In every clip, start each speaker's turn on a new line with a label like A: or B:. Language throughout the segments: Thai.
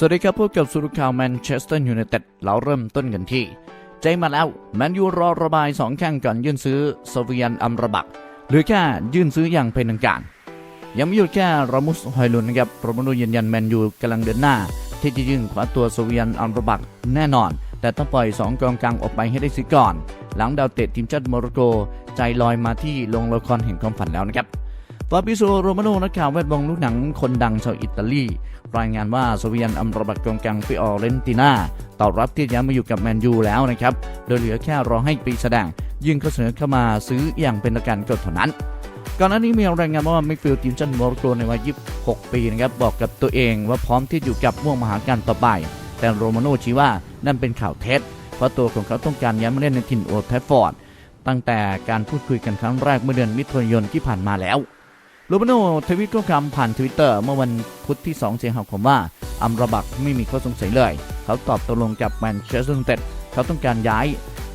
A: สวัสดีครับพบกับสุรุข่าวแมนเชสเตอร์ยูไนเต็ดเราเริ่มต้นกันที่ ใจมาแล้ว แมนยูรอระบายสองแข้งก่อนยื่นซื้อโซเวียนอัมระบักหรือแค่ยื่นซื้ออย่างเป็นทางการ ยังไม่หยุดแค่รามุสฮอยลุนนะครับโรมาโนยืนยันแมนยูกำลังเดินหน้า ที่จะยื่นขวาตัวโซเวียนอัมระบักแน่นอน แต่ต้องปล่อยสองกองกลางออกไปให้ได้สิก่อน หลังดาวเตะทีมชาติโมร็อกโกใจลอยมาที่โลงละครแห่งความฝันแล้วนะครับ ฟาบิโซโรมาโนนักข่าวแวดวงลูกหนังคนดังชาวอิตาลี รายงานว่าโซเวียนอัมรบักกองกลางฟิออเรนติน่าตอบรับที่ย้ายมาอยู่กับแมนยูแล้วนะครับ โดยเหลือแค่รอให้ปีแสดง ยื่นข้อเสนอเข้ามาซื้ออย่างเป็นทางการก็เท่านั้นก่อนหน้านี้มีรายงานว่ามิฟิลทีมชาติโมร็อกโกในวัย 26 ปีนะครับบอกกับตัวเองว่าพร้อมที่อยู่กับม่วงมหาการต่อไป แต่โรมาโนชี้ว่านั่นเป็นข่าวเท็จ เพราะตัวของเขาต้องการย้ายมาเล่นในถิ่นโอลด์แทฟฟอร์ดตั้งแต่การพูดคุยกันครั้งแรกเมื่อเดือนมิถุนายนที่ผ่านมาแล้ว โรมาโนทวิตข้อความผ่านทวิตเตอร์เมื่อวันพุธที่ 2 สิงหาคมว่า อัมราบักไม่มีข้อสงสัยเลย เขาตอบตกลงกับแมนเชสเตอร์ยูไนเต็ดเขาต้องการย้าย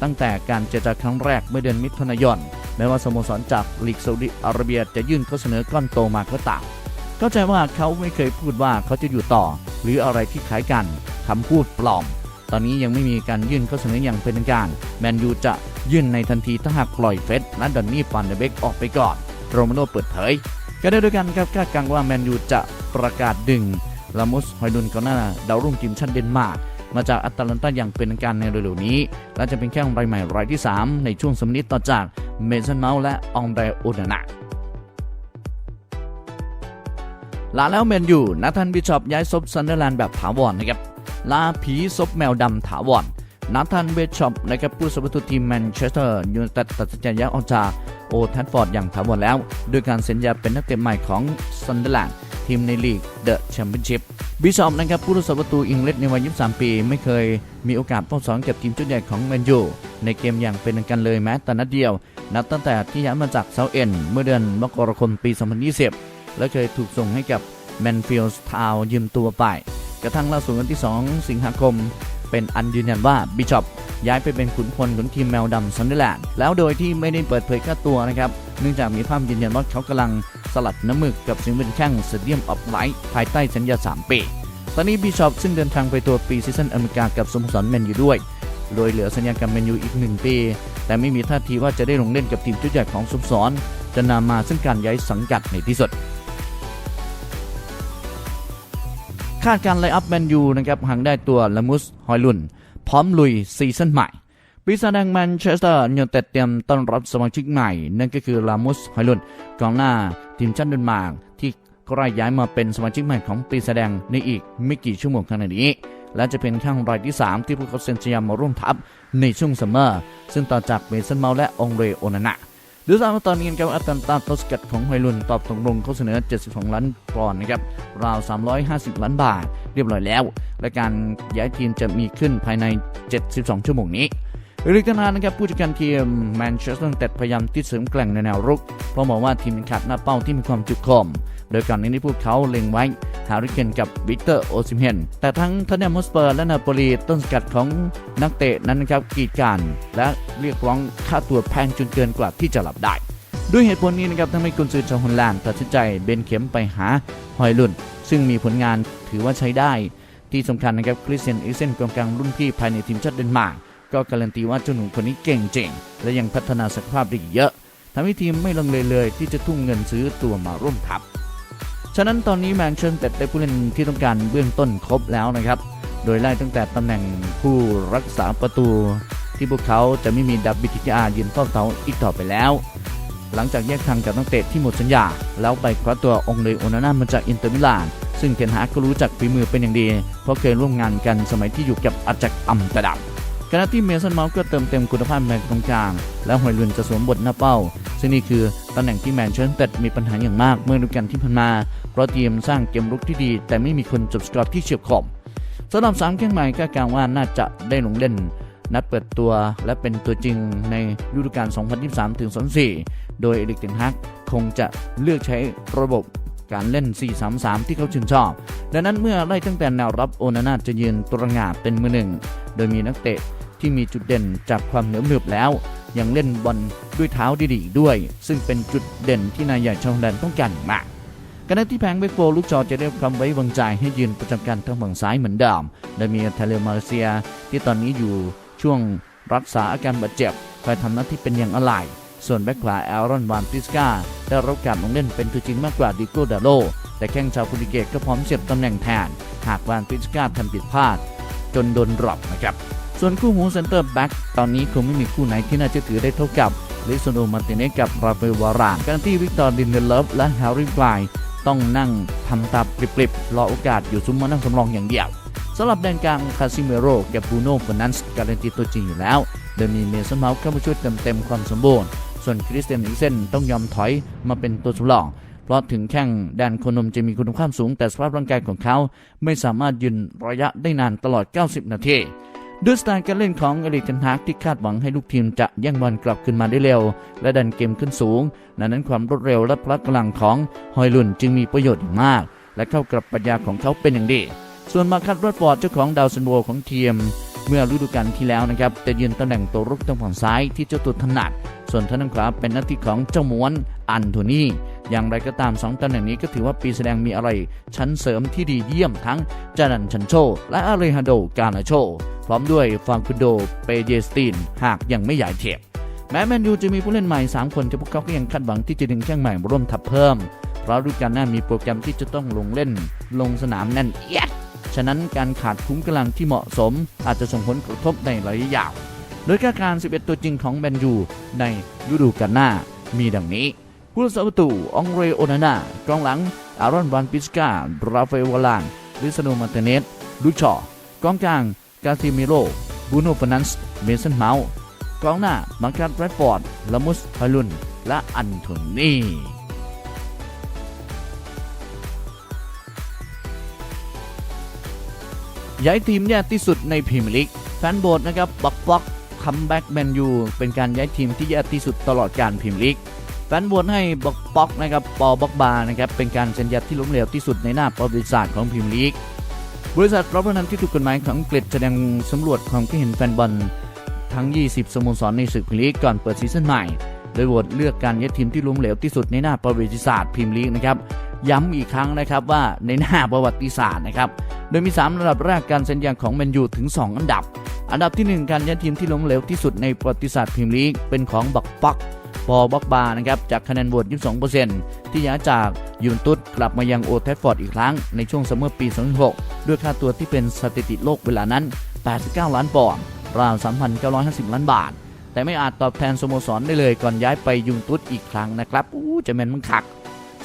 A: ตั้งแต่การเจรจาครั้งแรกเมื่อเดือนมิถุนายนแม้ว่าสโมสรจากลีกซาอุดิอาระเบียจะยื่นข้อเสนอก้อนโตมาก็ตามเข้าใจว่าเขาไม่เคยพูดว่าเขาจะอยู่ต่อ หรืออะไรที่คล้ายกันคำพูดปลอม ตอนนี้ยังไม่มีการยื่นข้อเสนออย่างเป็นทางการ แมนยูจะยื่นในทันทีถ้าหากปล่อยเฟสและดอนนี่ฟานเดเบกออกไปก่อน โรมาโนเปิดเผย ก็ได้ด้วยกันครับคาดการณ์ว่าแมนยูจะประกาศดึงลามุสฮอยดุนกองหน้าดาวรุ่งทีมชาติเดนมาร์กมาจากอัตแลนตาอย่างเป็นการในเร็วๆนี้ และจะเป็นแข้งรายใหม่รายที่ 3 ในช่วงสมนิดต่อจากเมสันเมาส์และองเดรอนนาลาแล้วแมนยูนาธานบิชอปย้ายซบซันเดอร์แลนด์แบบถาวรนะครับลาผีซบแมวดำถาวรนาธานเบชอปนะครับผู้สมทุทีมแมนเชสเตอร์ยูไนเต็ดตัดสินใจย้ายออกจาก โอทัฟฟอร์ดอย่างถาวรแล้วด้วยการเซ็นสัญญาเป็นนักเตะใหม่ของซันเดอร์แลนด์ทีมในลีกเดอะแชมเปี้ยนชิพบิชอปนะครับผู้รักษาประตูอังกฤษในวัย 23 ปี ไม่เคยมีโอกาสเฝ้าซ้อมกับทีมชุดใหญ่ของแมนยูในเกมอย่างเป็นทางการเลยแม้แต่นัดเดียว นับตั้งแต่ที่ย้ายมาจากเซาเอ็นเมื่อเดือนมกราคมปี 2020 และเคยถูกส่งให้กับแมนฟิลด์ทาวยืมตัวไป กระทั่งล่าสุดวันที่ 2 สิงหาคม เป็นอันยืนยันว่าบิชอป ย้ายไปเป็นขุนพลของทีมแมวดำซันเดอร์แลนด์แล้วโดยที่ไม่ได้เปิดเผยค่าตัวนะครับ เนื่องจากมีภาพยืนยันว่าเขากำลังสลัดน้ำมึกกับสิงห์เป็นแข้งสเตียมออฟไลท์ภายใต้สัญญา 3 ปี ตอนนี้บิชอปซึ่งเดินทางไปตัวปีซีซั่นอเมริกากับสโมสรแมนยูด้วย โดยเหลือสัญญากับแมนยูอีก 1 ปี แต่ไม่มีท่าทีว่าจะได้ลงเล่นกับทีมชุดใหญ่ของสโมสรจะนำมาซึ่งการย้ายสังกัดในที่สุดคาดการไลอัพแมนยูนะครับหางได้ตัวละมุสฮอยลุน ร้อมลุยซีซั่นใหม่ปีศาจแดงแมนเชสเตอร์ยูไนเต็ดเตรียมต้อนรับสมาชิกใหม่ นั่นก็คือลามุสฮอยลุนกองหน้าทีมชาติเดนมาร์กที่ใกล้ย้ายมาเป็นสมาชิกใหม่ของปีศาจแดงในอีกไม่กี่ชั่วโมงข้างหน้านี้ และจะเป็นข้างรายที่ 3 ที่พวกเขาเซ็นสัญญามาร่วมทัพในช่วงซัมเมอร์ซึ่งต่อจากเมสันเมาและองเรโอนานะ ดูตามตอนนี้กับอัตแลนตาต้นสกัดของไฮลุนตอบตกลงเขาเสนอ 72 ล้านปอนด์นะครับราว 350 ล้านบาท เรียบร้อยแล้ว และการย้ายทีมจะมีขึ้นภายใน 72 ชั่วโมงนี้เอริกเทนานะครับผู้จัดการทีมแมนเชสเตอร์ยูไนเต็ดพยายามที่เสริมแกล่งในแนวรุก เพราะมองว่าทีมขาดหน้าเป้าที่มีความจุกคม โดยก่อนนี้ที่พวกเขาเล็งไว้ ฮาริเคนกับวิกเตอร์โอซิมเฮนแต่ทั้งทนเนมสเปอร์และนาโปลีต้นสกัดของนักเตะนั้นนะครับกีดกันและเรียกร้องค่าตัวแพงจนเกินกว่าที่จะรับได้ ด้วยเหตุผลนี้นะครับทำให้กุนซือชาวฮอลแลนด์ตัดสินใจเบนเข็มไปหาฮอยลุนซึ่งมีผลงานถือว่าใช้ได้ ที่สำคัญนะครับคริสเตียนอิเซนกองกลางรุ่นพี่ภายในทีมชาติเดนมาร์กก็การันตีว่าเจ้าหนุ่มคนนี้เก่งจริง และยังพัฒนาศักยภาพได้อีเยอะทำให้ทีมไม่ลังเลเลยที่จะทุ่มเงินซื้อตัวมาร่วมทัพ ฉะนั้นตอนนี้แมนเชสเตอร์ได้ผู้เล่นที่ต้องการเบื้องต้นครบแล้วนะครับ โดยไล่ตั้งแต่ตำแหน่งผู้รักษาประตู ที่พวกเขาจะไม่มีดับบิทิอายืนเฝ้าเสาอีกต่อไปแล้ว หลังจากแยกทางกับนักเตะที่หมดสัญญา แล้วไปคว้าตัวองเลโอนาน่ามาจากอินเตอร์มิลานซึ่งเทนฮากก็รู้จักฝีมือเป็นอย่างดี เพราะเคยร่วมงานกันสมัยที่อยู่กับอาจักอัมตอร์ดัมขณะที่เมสันเมาส์ก็เติมเต็มคุณภาพในตรงกลาง และหอยลุนจะสวมบทหน้าเป้า ซึ่งนี่คือตำแหน่งที่แมนเชสเตอร์มีปัญหาอย่างมากเมื่อฤดูกาลที่ผ่านมาเพราะทีมสร้างเกมรุกที่ดี แต่ไม่มีคนจบสกอร์ที่เฉียบคมสำหรับสามแข้งใหม่ก็กลาวว่าน่าจะได้ลงเล่น นัดเปิดตัวและเป็นตัวจริงในฤดูกาล 2023ถึง2024 โดยเอริกเทนฮักคงจะเลือกใช้ระบบการเล่น 4-3-3 ที่เขาชื่นชอบ ดังนั้นเมื่อไล่ตั้งแต่แนวรับโอนาน่าจะยืนตระหง่าเป็นมือหนึ่ง โดยมีนักเตะที่มีจุดเด่นจากความเหนียวหนึบแล้ว ยังเล่นบอลด้วยเท้าดีๆอีด้วย ซึ่งเป็นจุดเด่นที่นายใหญ่ชาวแลนต้องการอย่างมากขณะที่แผงเบกโบลูกจอจะได้ความไว้วางใจให้ยืนประจำการทางฝั่งซ้ายเหมือนเดิมโดยมีเทเลมาเลเซีย ที่ตอนนี้อยู่ช่วงรักษาอาการบาดเจ็บคอยทำหน้าที่เป็นอย่างอะไหล่ส่วนแบ็คขวาแอรอนวานติสกาได้รับการลงเล่นเป็นตัวจริงมากกว่าดิโก้ดาโล แต่แข้งชาวโปรตุเกสก็พร้อมเสียบตำแหน่งแทน หากวานติสกาทำผิดพลาด จนโดนดรอปนะครับ ส่วนคู่หูเซนเตอร์แบ็กตอนนี้คงไม่มีคู่ไหนที่น่าจะถือได้เท่ากับลิซโนมาร์ติเนสกับราเอลวารานการที่วิกตอร์ดินเดเลฟและแฮร์รี่ไกลต้องนั่งทำตาปริบๆรอโอกาสอยู่ซุ้มมานั่งสำรองอย่างเดียวสำหรับแดนกลางคาซิเมโรกับบูโน่ฟอนันส์การันตีตัวจริงอยู่แล้วโดยมีเมสันเมาส์เข้ามาช่วยเติมเต็มความสมบูรณ์ ส่วนคริสเตียนอิกเซนต้องยอมถอยมาเป็นตัวสำรองเพราะถึงแข้งแดนโคนมจะมีคุณภาพสูงแต่สภาพร่างกายของเขา ไม่สามารถยืนระยะได้นานตลอด 90 นาที ด้วยสไตล์การเล่นของเอริกเทนฮากที่คาดหวังให้ลูกทีมจะแย่งบอลกลับขึ้นมาได้เร็ว และดันเกมขึ้นสูงดังนั้นความรวดเร็วและพละกำลังของฮอยลุนจึงมีประโยชน์อย่างมาก และเข้ากับปัญญาของเขาเป็นอย่างดี ส่วนมาคัตรอดฟอร์ดเจ้าของดาวซันโวของทีมเมื่อฤดูกาลที่แล้วนะครับจะยืนตำแหน่งตัวรุกทางฝั่งซ้ายที่เจ้าตัวถนัด ส่วนทางด้านขวาเป็นหน้าที่ของเจ้าม้วนอันโทนี่ อย่างไรก็ตามสองตำแหน่งนี้ก็ถือว่าปีแสดงมีอะไร ชั้นเสริมที่ดีเยี่ยมทั้งจานันชันโช และอาเลฮันโดกานาโช พร้อมด้วยฟังคุโดเปเยสติน หากยังไม่ใหญ่เทียบแม้แมนยูจะมีผู้เล่นใหม่ 3 คนแต่พวกเขาก็ยังคาดหวังที่จะดึงแข้งใหม่มาร่วมทัพเพิ่ม เพราะฤดูกาลหน้ามีโปรแกรมที่จะต้องลงเล่น ลงสนามแน่นเอียดฉะนั้นการขาดคุ้มกำลังที่เหมาะสม อาจจะส่งผลกระทบในระยะยาว โดยการ 11 ตัวจริงของแมนยูในฤดูกาลหน้ามีดังนี้ ผู้รักษาประตูองเรโอนาน่ากองหลัง อารอนวานปิสการาเอลวาลานลิซาโนมาเตเนสลูชอกองกลาง กาซิมิโรบูโนฟนันส์เมสันเมาส์กองหน้ามาร์กัสแรดฟอร์ดลามุสฮาลุน และอันโทนีย้ายทีมแย่ที่สุดในพรีเมียร์ลีกแฟนโบสนะครับบักบ็อกคัมแบ็กแมนยูเป็นการย้ายทีมที่แย่ที่สุดตลอดการพรีเมียร์ลีก แฟนโบสให้บักบ็อกนะครับปอบ็อกบานะครับเป็นการเซ็นยัดที่ล้มเหลวที่สุดในหน้าประวัติศาสตร์ของพรีเมียร์ลีก บริษัทรับประนันที่ถูกกฎหมายของอังกฤษแสดงสำรวจความคิดเห็นแฟนบอลทั้ง 20 สโมสรในศึกพรีเมียร์ลีกก่อนเปิดซีซั่นใหม่ โดยโหวตเลือกการย้ายทีมที่ล้มเหลวที่สุดในหน้าประวัติศาสตร์พรีเมียร์ลีกนะครับย้ำอีกครั้งนะครับว่าในหน้าประวัติศาสตร์นะครับ โดยมี 3 ระดับแรกการเซ็นยางของแมนยูถึง 2 อันดับ อันดับที่ 1 การย้ายทีมที่ล้มเหลวที่สุดในประวัติศาสตร์พรีเมียร์ลีกเป็นของบักปัก ปอบักบานะครับจากคะแนนโหวต 22%ที่ย้ายจากยูเวนตุสกลับมายังโอลด์แทฟฟอร์ดอีกครั้งในช่วงซัมเมอร์ปี 2006ด้วยค่าตัวที่เป็นสถิติโลกเวลานั้น 89 ล้านปอนด์ราว 3,950 ล้านบาท แต่ไม่อาจตอบแทนสโมสรได้เลยก่อนย้ายไปยูเวนตุสอีกครั้งนะครับอู้จะแมนมึงคัก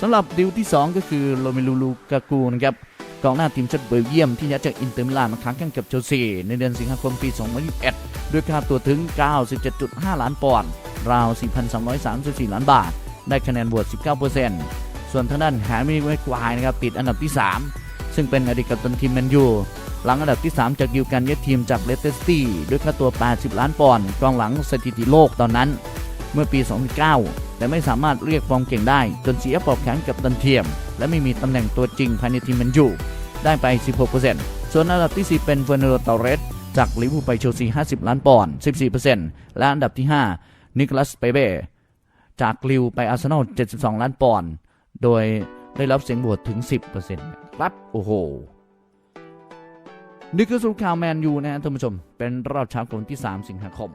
A: สำหรับดีลที่ 2 ก็คือโรเมลูลูกากูนะครับกองหน้าทีมชาติเบลเยียมที่ย้ายจากอินเตอร์มิลานมาค้างแข่งกับเชลซีในเดือนสิงหาคมปี 2021 ด้วยค่าตัวถึง 97.5 ล้านปอนด์ ราว 4,334 ล้านบาท ได้คะแนนโหวต 19%ส่วนทางด้านแฮร์รี่ไวควายนะครับติดอันดับที่ 3 ซึ่งเป็นอดีตกัปตันทีมแมนยูหลังอันดับที่ 3 จากดีลการย้ายทีมจากเลสเตอร์ซิตี้ด้วยค่าตัว 80 ล้านปอนด์กองหลังสถิติโลกตอนนั้น เมื่อปี 2009 แต่ไม่สามารถเรียกฟอร์มเก่งได้ จนเสียปอกแข็งกับตันเทียม และไม่มีตำแหน่งตัวจริงภายในทีมแมนยูได้ไป 16%ส่วนอันดับที่4เป็นเฟอร์นันโดตอเรสจากลิเวอร์พูลไปเชลซี 50 ล้านปอนด์ 14%และอันดับที่ 5 นิโคลัสเปเบ้จากลิวไปอาร์เซนอล 72 ล้านปอนด์โดยได้รับเสียงโหวตถึง 10%ครับ โอ้โหนี่คือสุดข่าวแมนยูนะท่านผู้ชม เป็นรอบเช้าของวันที่ 3 สิงหาคม